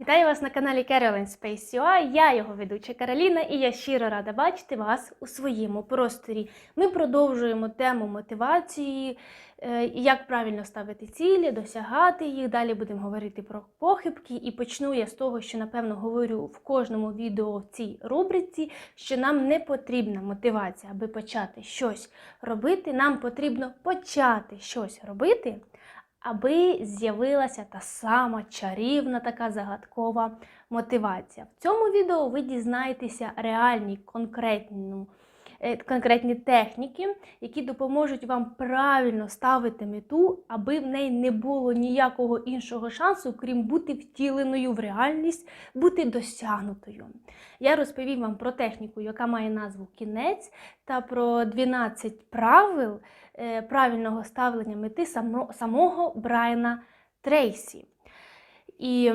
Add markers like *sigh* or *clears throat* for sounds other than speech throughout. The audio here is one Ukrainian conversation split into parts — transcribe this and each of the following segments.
Вітаю вас на каналі Caroline Space UI. Я його ведуча Кароліна, і я щиро рада бачити вас у своєму просторі. Ми продовжуємо тему мотивації, е, як правильно ставити цілі, досягати їх. Далі будемо говорити про похибки. І почну я з того, що напевно говорю в кожному відео в цій рубриці, що нам не потрібна мотивація, аби почати щось робити. Нам потрібно почати щось робити аби з'явилася та сама чарівна така загадкова мотивація. В цьому відео ви дізнаєтеся реальні конкретні, е, конкретні техніки, які допоможуть вам правильно ставити мету, аби в неї не було ніякого іншого шансу, крім бути втіленою в реальність, бути досягнутою. Я розповім вам про техніку, яка має назву кінець, та про 12 правил е, правильного ставлення мети самого Брайана Трейсі. І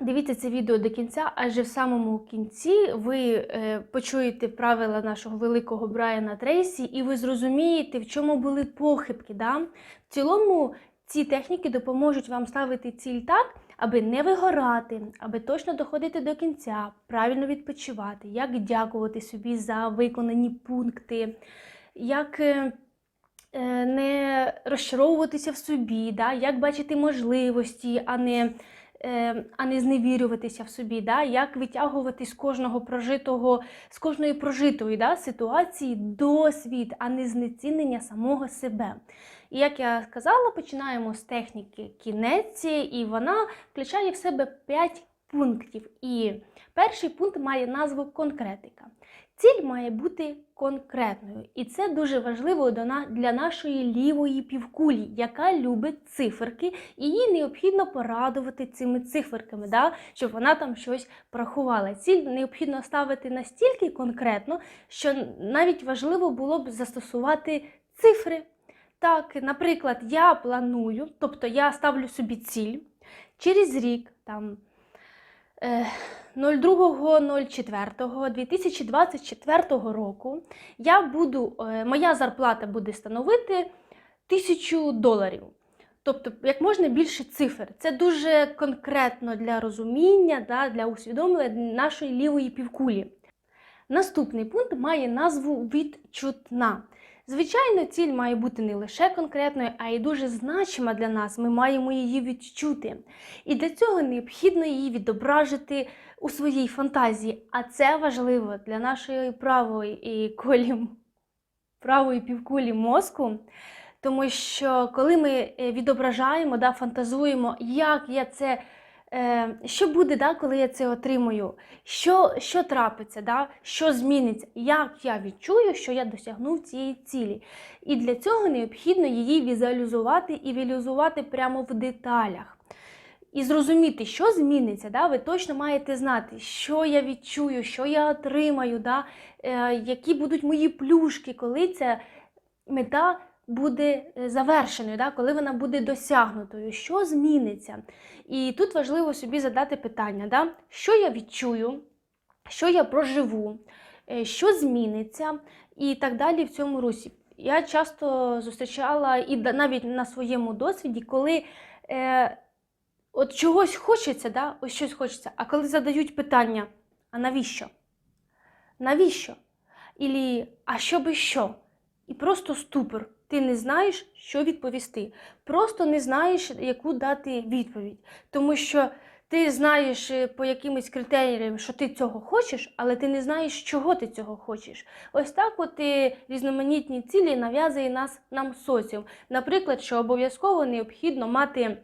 дивіться це відео до кінця, адже в самому кінці ви е, почуєте правила нашого великого Брайана Трейсі, і ви зрозумієте, в чому були похибки. Да? В цілому ці техніки допоможуть вам ставити ціль так, аби не вигорати, аби точно доходити до кінця, правильно відпочивати, як дякувати собі за виконані пункти, як е, е, не розчаровуватися в собі, да? як бачити можливості, а не, а не зневірюватися в собі, да? як витягувати з кожного прожитого, з кожної прожитої да? ситуації досвід, а не знецінення самого себе. І як я сказала, починаємо з техніки кінець, і вона включає в себе 5 пунктів. І перший пункт має назву конкретика. Ціль має бути конкретною, і це дуже важливо для нашої лівої півкулі, яка любить циферки, і їй необхідно порадувати цими циферками, да? щоб вона там щось порахувала. Ціль необхідно ставити настільки конкретно, що навіть важливо було б застосувати цифри. Так, наприклад, я планую, тобто я ставлю собі ціль через рік, там 02.04.2024 року я буду, е, моя зарплата буде становити 1000 доларів. Тобто, як можна більше цифр. Це дуже конкретно для розуміння, да, для усвідомлення нашої лівої півкулі. Наступний пункт має назву відчутна. Звичайно, ціль має бути не лише конкретною, а й дуже значима для нас. Ми маємо її відчути. І для цього необхідно її відображити у своїй фантазії. А це важливо для нашої правої колі, правої півкулі мозку. Тому що коли ми відображаємо, да, фантазуємо, як я це. Що буде, да, коли я це отримую? Що що трапиться, да? що зміниться? Як я відчую, що я досягнув цієї цілі? І для цього необхідно її візуалізувати і візуалізувати прямо в деталях. І зрозуміти, що зміниться, да? ви точно маєте знати, що я відчую, що я отримаю, да? е, які будуть мої плюшки, коли ця мета буде е, завершеною, да? коли вона буде досягнутою, що зміниться. І тут важливо собі задати питання, да? що я відчую, що я проживу, е, що зміниться, і так далі в цьому русі. Я часто зустрічала і навіть на своєму досвіді, коли е, от чогось хочеться, да? ось щось хочеться, а коли задають питання, а навіщо? Навіщо? Ілі, а що би що? І просто ступор. Ти не знаєш, що відповісти. Просто не знаєш, яку дати відповідь. Тому що ти знаєш е, по якимось критеріям, що ти цього хочеш, але ти не знаєш, чого ти цього хочеш. Ось так от і різноманітні цілі нав'язує нас нам соціум. Наприклад, що обов'язково необхідно мати е,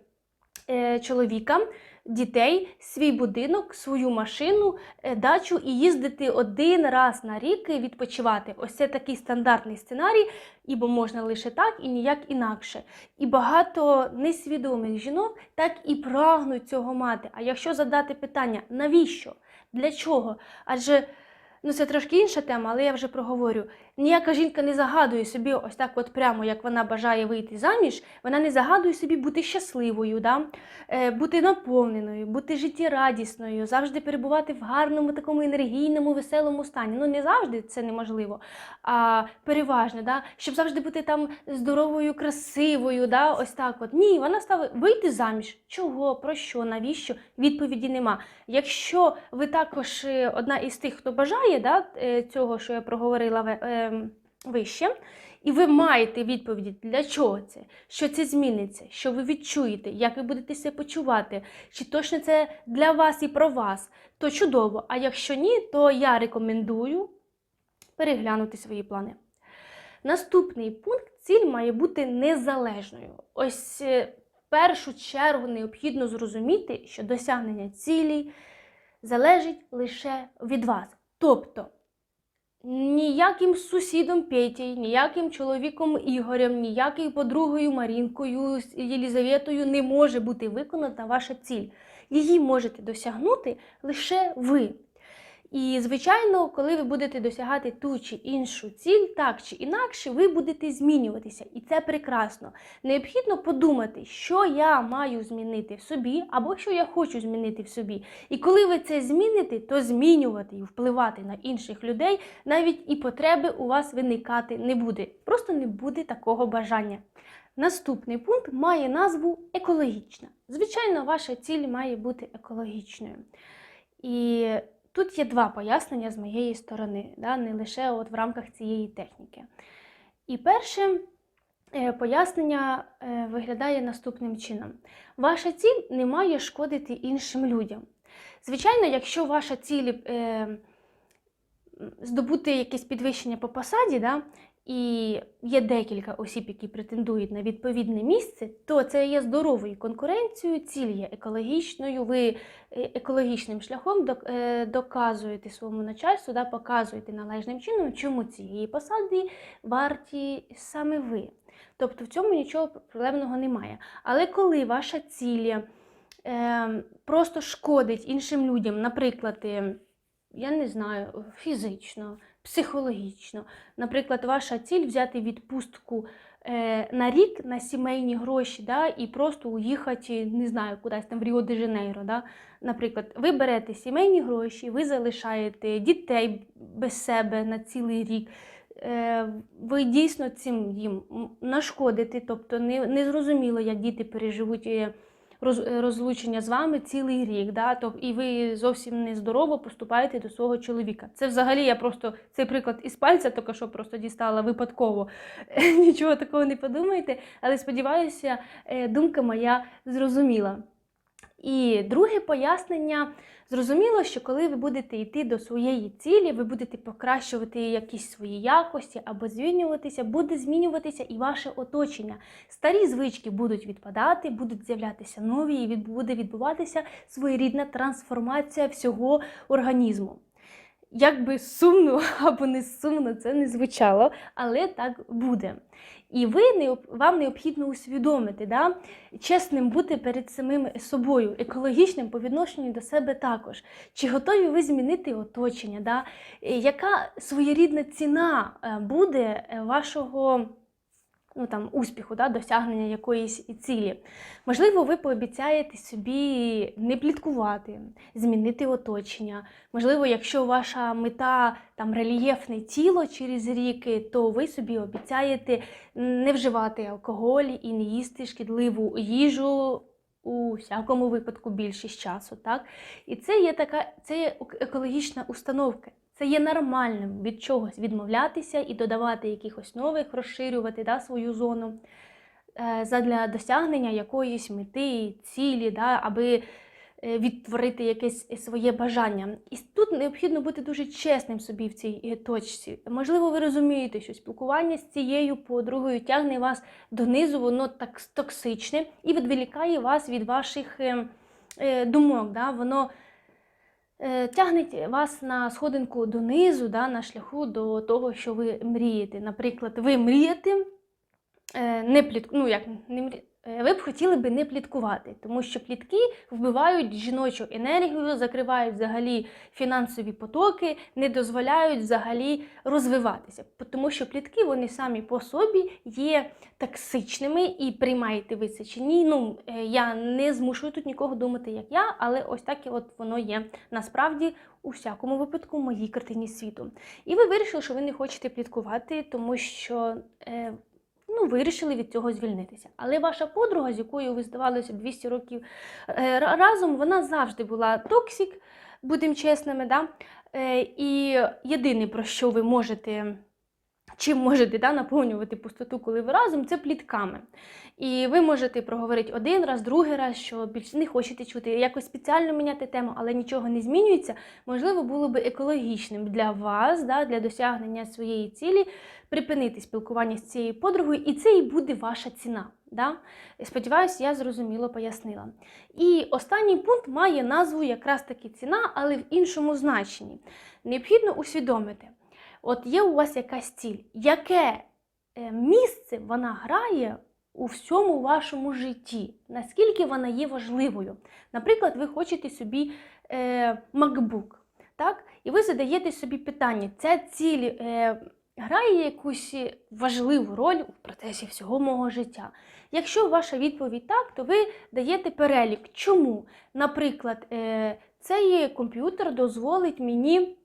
чоловіка дітей, свій будинок, свою машину, е, дачу і їздити один раз на рік і відпочивати. Ось це такий стандартний сценарій, ібо можна лише так і ніяк інакше. І багато несвідомих жінок так і прагнуть цього мати. А якщо задати питання, навіщо? Для чого? Адже Ну, це трошки інша тема, але я вже проговорю. Ніяка жінка не загадує собі ось так, от прямо як вона бажає вийти заміж, вона не загадує собі бути щасливою, да? е, бути наповненою, бути життєрадісною, завжди перебувати в гарному, такому енергійному, веселому стані. Ну не завжди це неможливо, а переважно, да? щоб завжди бути там здоровою, красивою. Да? Ось так. От ні, вона ставить вийти заміж. Чого, про що, навіщо? Відповіді нема. Якщо ви також е, одна із тих, хто бажає да, е, цього, що я проговорила вище, і ви маєте відповіді, для чого це, що це зміниться, що ви відчуєте, як ви будете себе почувати, чи точно це для вас і про вас, то чудово. А якщо ні, то я рекомендую переглянути свої плани. Наступний пункт ціль має бути незалежною. Ось е, в першу чергу необхідно зрозуміти, що досягнення цілей залежить лише від вас. Тобто ніяким сусідом Петій, ніяким чоловіком Ігорем, ніякою подругою Марінкою, Єлізаветою не може бути виконана ваша ціль. Її можете досягнути лише ви. І, звичайно, коли ви будете досягати ту чи іншу ціль, так чи інакше, ви будете змінюватися. І це прекрасно. Необхідно подумати, що я маю змінити в собі, або що я хочу змінити в собі. І коли ви це зміните, то змінювати і впливати на інших людей навіть і потреби у вас виникати не буде. Просто не буде такого бажання. Наступний пункт має назву екологічна. Звичайно, ваша ціль має бути екологічною. І тут є два пояснення з моєї сторони, да, не лише от в рамках цієї техніки. І перше е, пояснення е, виглядає наступним чином: ваша ціль не має шкодити іншим людям. Звичайно, якщо ваша ціль е, здобути якесь підвищення по посаді, да, і є декілька осіб, які претендують на відповідне місце, то це є здоровою конкуренцією, ціль є екологічною. Ви е, екологічним шляхом е, доказуєте своєму начальству, да, показуєте належним чином, чому цієї посади варті саме ви. Тобто в цьому нічого проблемного немає. Але коли ваша ціль е, просто шкодить іншим людям, наприклад, е, я не знаю, фізично, психологічно. Наприклад, ваша ціль взяти відпустку е, на рік на сімейні гроші, да, і просто уїхати, не знаю, кудись там в Ріо-де-Жанейро. Да. Наприклад, ви берете сімейні гроші, ви залишаєте дітей без себе на цілий рік. Е, Ви дійсно цим їм нашкодите, тобто не, не зрозуміло, як діти переживуть е, розлучення з вами цілий рік, да? то і ви зовсім нездорово поступаєте до свого чоловіка. Це взагалі я просто цей приклад із пальця тільки що просто дістала випадково. *laughs* Нічого такого не подумайте, але сподіваюся, е, думка моя зрозуміла. І друге пояснення. Зрозуміло, що коли ви будете йти до своєї цілі, ви будете покращувати якісь свої якості або змінюватися, буде змінюватися і ваше оточення. Старі звички будуть відпадати, будуть з'являтися нові, і буде відбуватися своєрідна трансформація всього організму. Як би сумно *laughs* або не сумно це не звучало, але так буде. І ви вам необхідно усвідомити, да? чесним бути перед самим собою, екологічним по відношенню до себе також. Чи готові ви змінити оточення? Да? Е, Яка своєрідна ціна е, буде е, вашого ну, там, успіху, да? досягнення якоїсь цілі? Можливо, ви пообіцяєте собі не пліткувати, змінити оточення. Можливо, якщо ваша мета там рельєфне тіло через ріки, то ви собі обіцяєте не вживати алкоголь і не їсти шкідливу їжу у всякому випадку більшість часу. Так? І це є така це є екологічна установка. Це є нормальним від чогось відмовлятися і додавати якихось нових, розширювати да, свою зону е, задля досягнення якоїсь мети, цілі, да, аби е, відтворити якесь своє бажання. І тут необхідно бути дуже чесним собі в цій е, точці. Можливо, ви розумієте, що спілкування з цією подругою тягне вас донизу, воно так токсичне і відволікає вас від ваших е, е, думок. Да? Воно тягне вас на сходинку донизу, да? на шляху до того, що ви мрієте. Наприклад, ви мрієте. е, Не плітку, ну, як, не мрі... е, ви б хотіли би не пліткувати, тому що плітки вбивають жіночу енергію, закривають взагалі фінансові потоки, не дозволяють взагалі розвиватися. Тому що плітки вони самі по собі є токсичними і приймаєте ви це чи ні. Ну е, я не змушую тут нікого думати, як я, але ось так і от воно є насправді у всякому випадку в моїй картині світу. І ви вирішили, що ви не хочете пліткувати, тому що. Е, Ну, вирішили від цього звільнитися. Але ваша подруга, з якою ви здавалося 200 років е, разом, вона завжди була токсік, будемо чесними. Да? Е, і єдине, про що ви можете, чим можете да, наповнювати пустоту, коли ви разом, це плітками. І ви можете проговорити один раз, другий раз, що більше не хочете чути, якось спеціально міняти тему, але нічого не змінюється. Можливо, було би екологічним для вас, да, для досягнення своєї цілі, припинити спілкування з цією подругою, і це і буде ваша ціна. Да? Сподіваюсь, я зрозуміло пояснила. І останній пункт має назву якраз таки ціна, але в іншому значенні. Необхідно усвідомити, от є у вас якась ціль, яке е, місце вона грає у всьому вашому житті, наскільки вона є важливою. Наприклад, ви хочете собі е, MacBook, так? і ви задаєте собі питання, ця ціль е, грає якусь важливу роль у процесі всього мого життя. Якщо ваша відповідь так, то ви даєте перелік. Чому? Наприклад, е, цей комп'ютер дозволить мені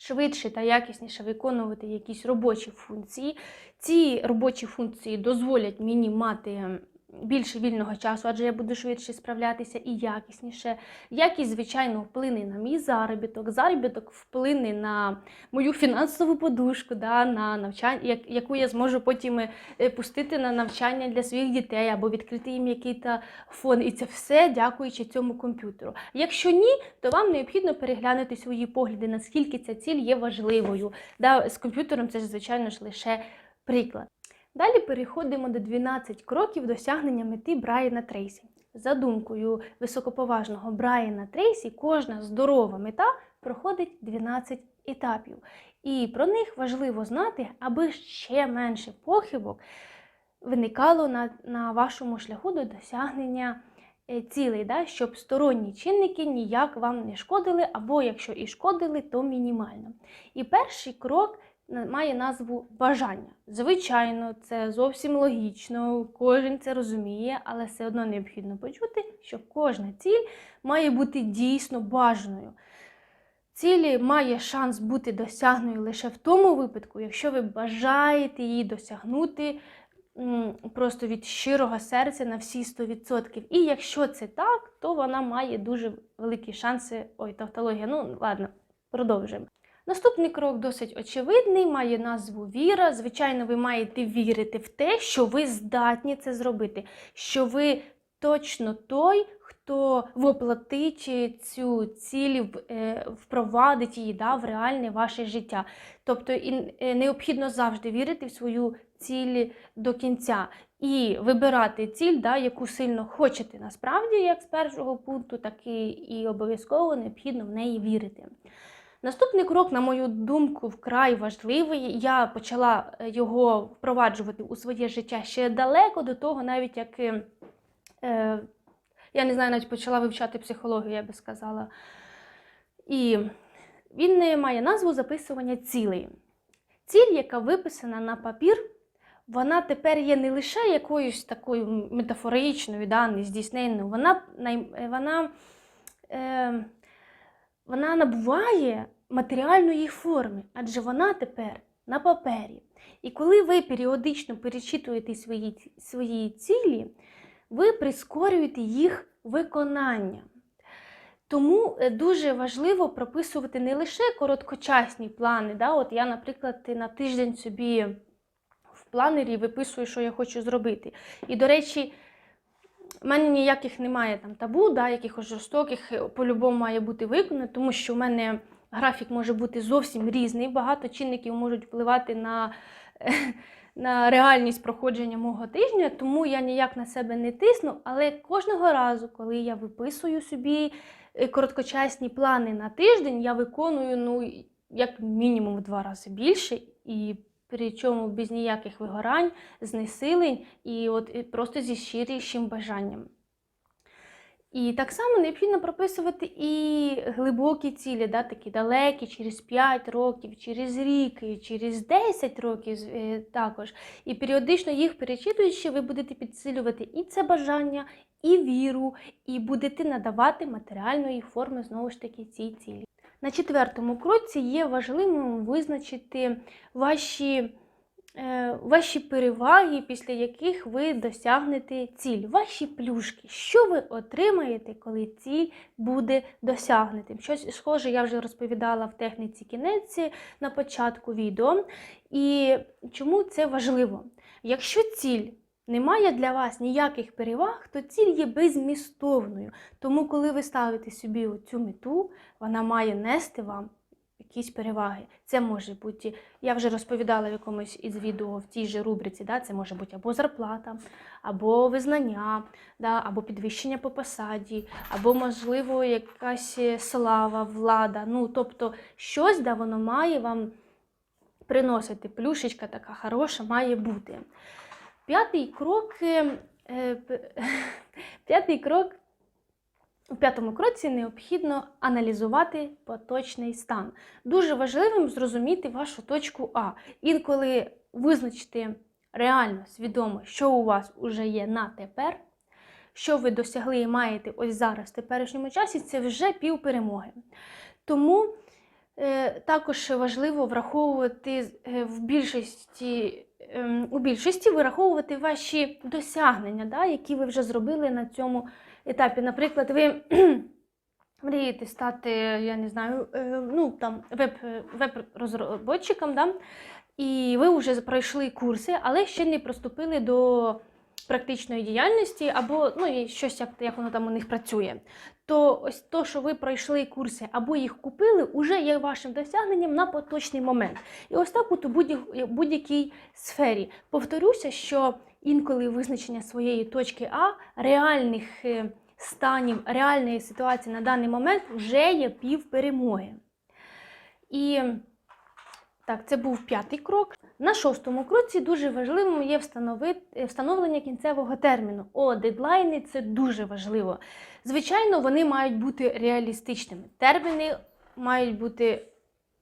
швидше та якісніше виконувати якісь робочі функції. Ці робочі функції дозволять мені мати більше вільного часу, адже я буду швидше справлятися і якісніше. Якість, звичайно, вплине на мій заробіток. Заробіток вплине на мою фінансову подушку, да, на навчання, яку я зможу потім е, пустити на навчання для своїх дітей або відкрити їм якийсь фон. І це все дякуючи цьому комп'ютеру. Якщо ні, то вам необхідно переглянути свої погляди, наскільки ця ціль є важливою. Да, з комп'ютером це ж, звичайно ж, лише приклад. Далі переходимо до 12 кроків досягнення мети Брайана Трейсі. За думкою високоповажного Брайана Трейсі, кожна здорова мета проходить 12 етапів. І про них важливо знати, аби ще менше похибок виникало на, на вашому шляху до досягнення е, цілей, да? щоб сторонні чинники ніяк вам не шкодили, або якщо і шкодили, то мінімально. І перший крок має назву бажання. Звичайно, це зовсім логічно, кожен це розуміє, але все одно необхідно почути, що кожна ціль має бути дійсно бажаною. Цілі має шанс бути досягною лише в тому випадку, якщо ви бажаєте її досягнути просто від щирого серця на всі 100%. І якщо це так, то вона має дуже великі шанси. Ой, тавтологія, ну ладно, продовжуємо. Наступний крок досить очевидний, має назву віра. Звичайно, ви маєте вірити в те, що ви здатні це зробити, що ви точно той, хто воплотить цю ціль, е, впровадить її да, в реальне ваше життя. Тобто і е, необхідно завжди вірити в свою ціль до кінця і вибирати ціль, да, яку сильно хочете насправді, як з першого пункту, так і, і обов'язково необхідно в неї вірити. Наступний крок, на мою думку, вкрай важливий. Я почала е, його впроваджувати у своє життя ще далеко до того, навіть як е, я не знаю, навіть почала вивчати психологію, я би сказала. І він має назву записування цілей. Ціль, яка виписана на папір, вона тепер є не лише якоюсь такою метафоричною, да, нездійсненною, вона, вона, е, вона набуває матеріальної форми, адже вона тепер на папері. І коли ви періодично перечитуєте свої, свої цілі, ви прискорюєте їх виконання. Тому е, дуже важливо прописувати не лише короткочасні плани. Да? От я, наприклад, на тиждень собі в планері виписую, що я хочу зробити. І, до речі, в мене ніяких немає там табу, да, якихось жорстоких, е, по-любому має бути виконано, тому що в мене графік може бути зовсім різний. Багато чинників можуть впливати на, *laughs* на реальність проходження мого тижня, тому я ніяк на себе не тисну. Але кожного разу, коли я виписую собі е, короткочасні плани на тиждень, я виконую ну, як мінімум в два рази більше. І причому без ніяких вигорань, знесилень і от просто зі щирішим бажанням. І так само необхідно прописувати і глибокі цілі, да, такі далекі, через 5 років, через рік, через 10 років е, також. І періодично їх перечитуючи, ви будете підсилювати і це бажання, і віру, і будете надавати матеріальної форми знову ж таки цій цілі. На четвертому кроці є важливим визначити ваші, е, ваші переваги, після яких ви досягнете ціль, ваші плюшки. Що ви отримаєте, коли ціль буде досягнутим? Щось схоже, я вже розповідала в техніці кінець на початку відео. І чому це важливо? Якщо ціль немає для вас ніяких переваг, то ціль є безмістовною. Тому, коли ви ставите собі цю мету, вона має нести вам якісь переваги. Це може бути, я вже розповідала в якомусь із відео в тій же рубриці, да, це може бути або зарплата, або визнання, да, або підвищення по посаді, або, можливо, якась е, слава, влада. Ну, тобто щось, да, воно має вам приносити. Плюшечка така хороша має бути. П'ятий крок, е, е, *laughs* п'ятий крок у п'ятому кроці необхідно аналізувати поточний стан. Дуже важливим зрозуміти вашу точку А. Інколи визначити реально, свідомо, що у вас вже є на тепер, що ви досягли і маєте ось зараз в теперішньому часі, це вже пів перемоги. Тому е, також важливо враховувати в більшості. Ем, У більшості вираховувати ваші досягнення, да, які ви вже зробили на цьому етапі. Наприклад, ви *clears throat* мрієте стати, я не знаю, е, ну там веб, веб-розробочиком, да? і ви вже пройшли курси, але ще не приступили до практичної діяльності, або ну, і щось, як, як воно там у них працює. То ось то, що ви пройшли курси або їх купили, вже є вашим досягненням на поточний момент. І ось так от у будь- будь-якій сфері. Повторюся, що інколи визначення своєї точки А, реальних е, станів, реальної ситуації на даний момент вже є пів перемоги. І так, це був п'ятий крок. На шостому кроці дуже важливим є встановити, встановлення кінцевого терміну. О, дедлайни це дуже важливо. Звичайно, вони мають бути реалістичними. Терміни мають бути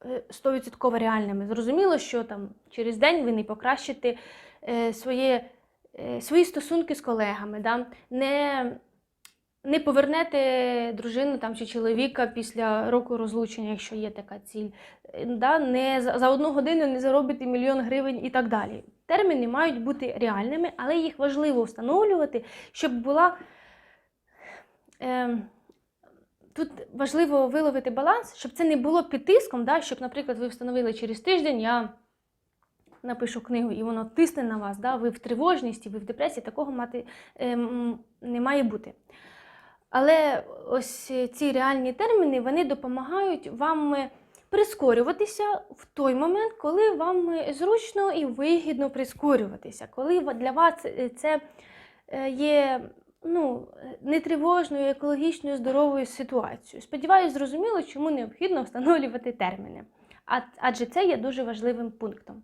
е, 100% реальними. Зрозуміло, що там через день ви не покращите е, своє, е, свої стосунки з колегами, да? не, не повернете дружину там, чи чоловіка після року розлучення, якщо є така ціль. Е, Да? Не, за, одну годину не заробите мільйон гривень і так далі. Терміни мають бути реальними, але їх важливо встановлювати, щоб була. Е, Тут важливо виловити баланс, щоб це не було під тиском, да? щоб, наприклад, ви встановили через тиждень, я напишу книгу, і воно тисне на вас, да? ви в тривожності, ви в депресії, такого мати ем, не має бути. Але ось ці реальні терміни вони допомагають вам прискорюватися в той момент, коли вам зручно і вигідно прискорюватися, коли для вас це е, є ну, не тривожною, екологічною, здоровою ситуацією. Сподіваюсь, зрозуміло, чому необхідно встановлювати терміни. Адже це є дуже важливим пунктом.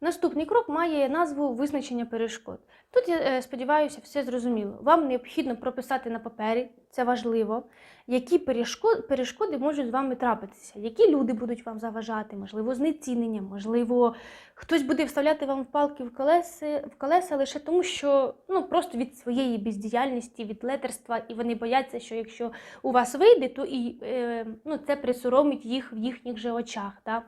Наступний крок має назву визначення перешкод. Тут, я е, сподіваюся, все зрозуміло. Вам необхідно прописати на папері, це важливо, які перешкоди, можуть з вами трапитися, які люди будуть вам заважати, можливо, знецінення, можливо, хтось буде вставляти вам палки в колеса, в колеса лише тому, що ну, просто від своєї бездіяльності, від летерства, і вони бояться, що якщо у вас вийде, то і е, ну, це присоромить їх в їхніх же очах. Да?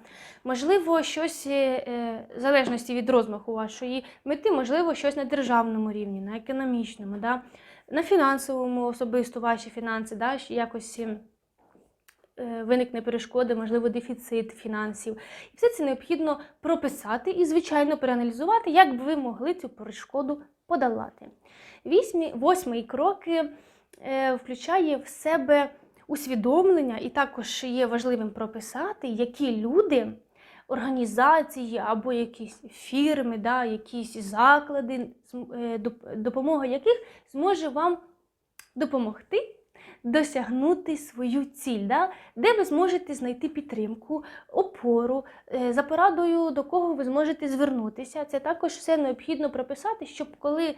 Можливо, щось е, е, в залежності від розмаху вашої мети, можливо, щось на державному рівні, на економічному, да? На фінансовому особисто ваші фінанси, да? якось. е, е, Виникне перешкода, можливо, дефіцит фінансів. І все це необхідно прописати і, звичайно, проаналізувати, як би ви могли цю перешкоду подолати. Вісьмі, восьмий крок е, включає в себе усвідомлення, і також є важливим прописати, які люди, організації або якісь фірми, да, якісь заклади, е, доп- допомога яких зможе вам допомогти досягнути свою ціль, да? де ви зможете знайти підтримку, опору, е, за порадою до кого ви зможете звернутися. Це також все необхідно прописати, щоб коли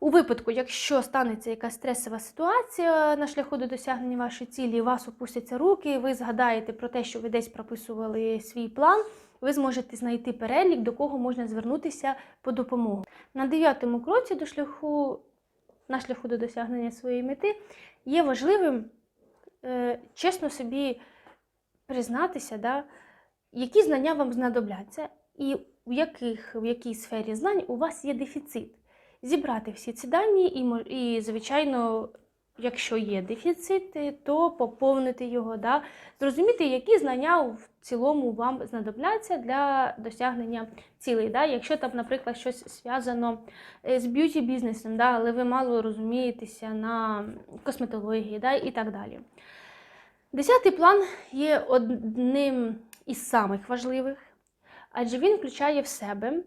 у випадку, якщо станеться якась стресова ситуація на шляху до досягнення вашої цілі, вас опустяться руки, ви згадаєте про те, що ви десь прописували свій план, ви зможете знайти перелік, до кого можна звернутися по допомогу. На дев'ятому кроці до шляху, на шляху до досягнення своєї мети є важливим е, чесно собі признатися, да, які знання вам знадобляться, і в, яких, в якій сфері знань у вас є дефіцит зібрати всі ці дані і, і звичайно, якщо є дефіцити, то поповнити його, да? зрозуміти, які знання в цілому вам знадобляться для досягнення цілей. Да? Якщо там, наприклад, щось зв'язано е, з б'юті бізнесом, да? але ви мало розумієтеся на косметології да? і так далі. Десятий план є одним із самих важливих, адже він включає в себе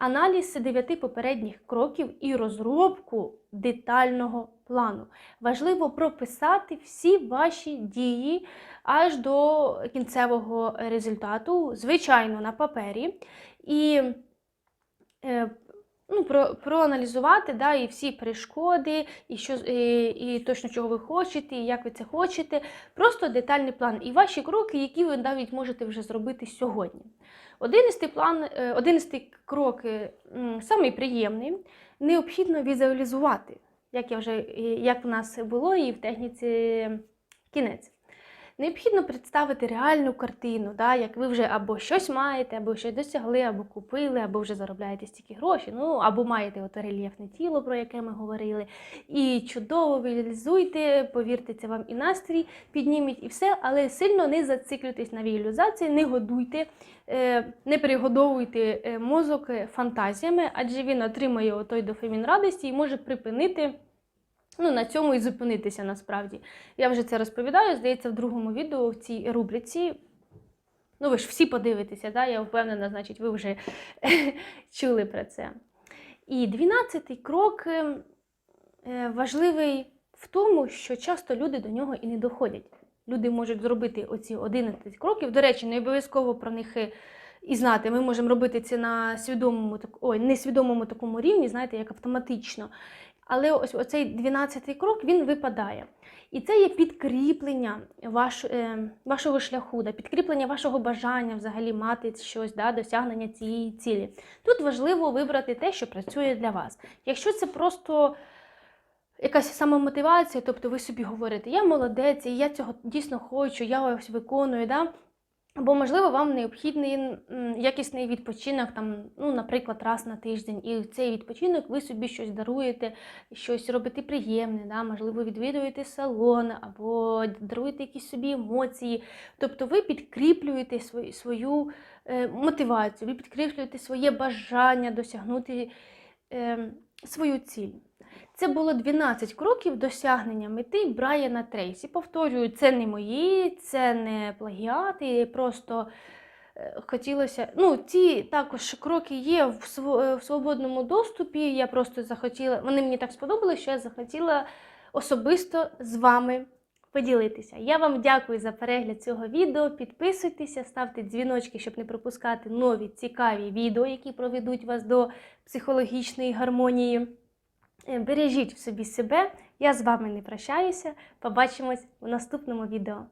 аналіз дев'яти попередніх кроків і розробку детального плану. Важливо прописати всі ваші дії аж до кінцевого результату, звичайно, на папері. І е, ну, про, проаналізувати да, і всі перешкоди, і, що, і, і точно чого ви хочете, і як ви це хочете. Просто детальний план і ваші кроки, які ви навіть можете вже зробити сьогодні. Одинадцятий план, е, одинадцятий крок, е, самий приємний, необхідно візуалізувати, як я вже е, як в нас було і в техніці кінець. Необхідно представити реальну картину, да, як ви вже або щось маєте, або щось досягли, або купили, або вже заробляєте стільки грошей, ну або маєте от рельєфне тіло, про яке ми говорили. І чудово візуалізуйте, повірте, це вам і настрій підніміть, і все, але сильно не зациклюйтесь на візуалізації, не годуйте, е, не перегодовуйте е, мозок е, фантазіями, адже він отримає отой дофамін радості і може припинити. Ну, на цьому і зупинитися насправді. Я вже це розповідаю, здається, в другому відео в цій рубриці. Ну, ви ж всі подивитеся, да? я впевнена, значить, ви вже *laughs* чули про це. І дванадцятий крок е, е, важливий в тому, що часто люди до нього і не доходять. Люди можуть зробити оці 11 кроків. До речі, не обов'язково про них е, і знати. Ми можемо робити це на свідомому, ой, несвідомому такому рівні, знаєте, як автоматично. Але ось оцей 12-й крок він випадає. І це є підкріплення ваш, е, вашого шляху, да, підкріплення вашого бажання взагалі мати щось, да, досягнення цієї цілі. Тут важливо вибрати те, що працює для вас. Якщо це просто якась самомотивація, тобто ви собі говорите, я молодець, і я цього дійсно хочу, я ось виконую. Да? Або, можливо, вам необхідний якісний відпочинок, там, ну, наприклад, раз на тиждень, і в цей відпочинок ви собі щось даруєте, щось робите приємне, да? можливо, відвідуєте салон, або даруєте якісь собі емоції. Тобто ви підкріплюєте свою, свою е, мотивацію, ви підкріплюєте своє бажання досягнути е, свою ціль. Це було 12 кроків досягнення мети Брайана Трейсі. Повторюю, це не мої, це не плагіати, просто е, хотілося. Ну, ці також кроки є е, в свободному доступі. Я просто захотіла, вони мені так сподобалися, що я захотіла особисто з вами поділитися. Я вам дякую за перегляд цього відео. Підписуйтеся, ставте дзвіночки, щоб не пропускати нові цікаві відео, які проведуть вас до психологічної гармонії. Е, Бережіть в собі себе. Я з вами не прощаюся. Побачимось в наступному відео.